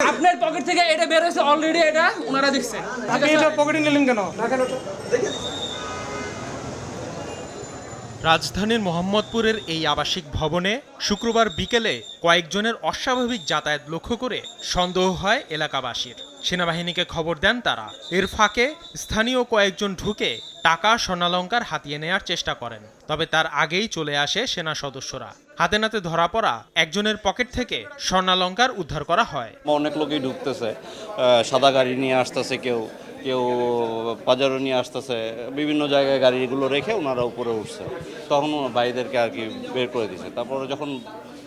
আপনার পকেট থেকে এটা বের হয়েছে অলরেডি এটা ওনারা দেখছে। আপনি এটা পকেটে নিলেন কেন? রাজধানীর মোহাম্মদপুরের এই আবাসিক ভবনে শুক্রবার বিকেলে কয়েকজনের অস্বাভাবিক যাতায়াত লক্ষ্য করে সন্দেহ হয় এলাকাবাসীর। সেনাবাহিনীকে খবর দেন তারা। এর ফাঁকে স্থানীয় কয়েকজন ঢুকে টাকা স্বর্ণালঙ্কার হাতিয়ে নেয়ার চেষ্টা করেন, তবে তার আগেই চলে আসে সেনা সদস্যরা। হাতে নাতে ধরা পড়া একজনের পকেট থেকে স্বর্ণালঙ্কার উদ্ধার করা হয়। অনেক লোকই ঢুকতেছে সাদা গাড়ি নিয়ে আসতেছে কেউ। কেউ পাজারো নিয়ে আসতেছে, বিভিন্ন জায়গায় গাড়িগুলো রেখে ওনারা উপরে উঠছে। তখন ভাইদেরকে আর কি বের করে দিছে। তারপরে যখন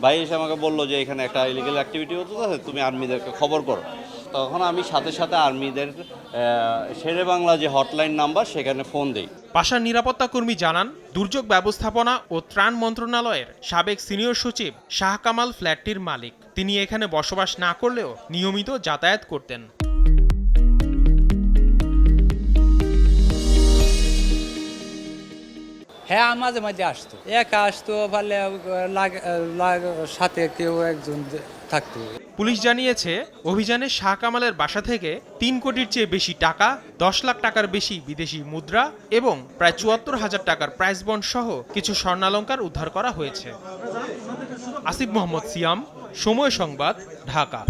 ভাই এসে আমাকে বলল যে, এখানে একটা ইলিগেল অ্যাক্টিভিটি হতে তুমি আর্মিদেরকে খবর করো। তখন আমি সাথে সাথে আর্মিদের শেরে বাংলা যে হটলাইন নাম্বার, সেখানে ফোন দিই। পাশার নিরাপত্তা কর্মী জানান, দুর্যোগ ব্যবস্থাপনা ও ত্রাণ মন্ত্রণালয়ের সাবেক সিনিয়র সচিব শাহ কামাল ফ্ল্যাটটির মালিক। তিনি এখানে বসবাস না করলেও নিয়মিত যাতায়াত করতেন। হ্যাঁ মাঝে মাঝে আসতো। একা আসতো, পারলে সাথে কেউ একজন থাকতো। পুলিশ জানিয়েছে, অভিযানে শাহ কামালের বাসা থেকে তিন কোটির চেয়ে বেশি টাকা, দশ লাখ টাকার বেশি বিদেশি মুদ্রা এবং প্রায় চুয়াত্তর হাজার টাকার প্রাইস বন্ড সহ কিছু স্বর্ণালঙ্কার উদ্ধার করা হয়েছে। আসিফ মোহাম্মদ সিয়াম, সময় সংবাদ, ঢাকা।